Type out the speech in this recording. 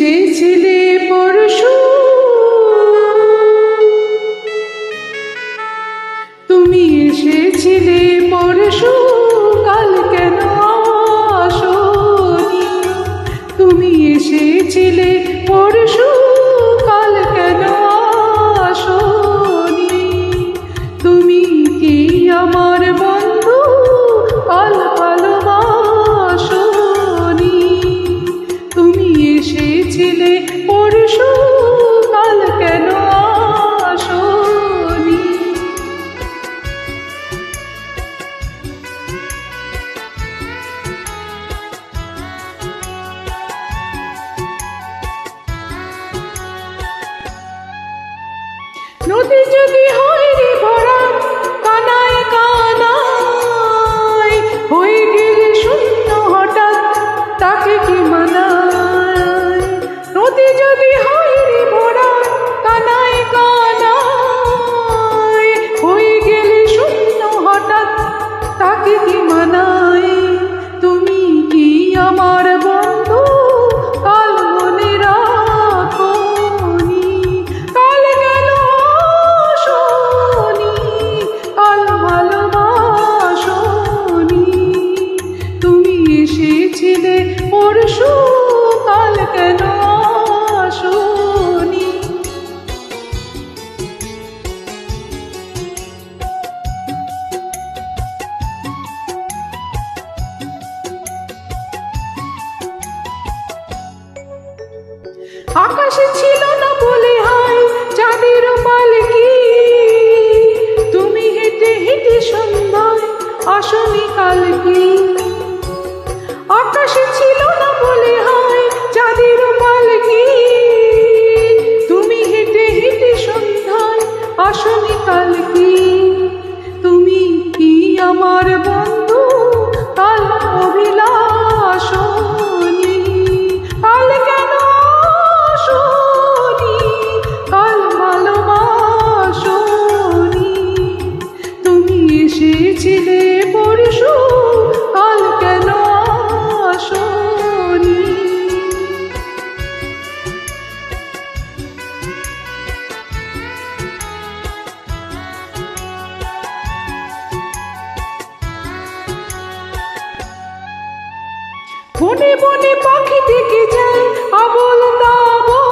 এসেছিলে পরশু। তুমি এসেছিলে পরশু, কাল কেন আসনি? তুমি এসেছিলে পরশু, কাল কেন আসনি? তুমি কি আমার যদি হয় আকাশে ছিল না বলে হায় চাঁদের পালকি তুমি হেঁটে হেঁটে সন্ধ্যায় আসনি কালকি আকাশে ছিল না বলে হায় চাঁদের পালকি তুমি হেঁটে হেঁটে সন্ধ্যায় আসনি কালকি বনে বনে পাখি থেকে যায় আবল তাবল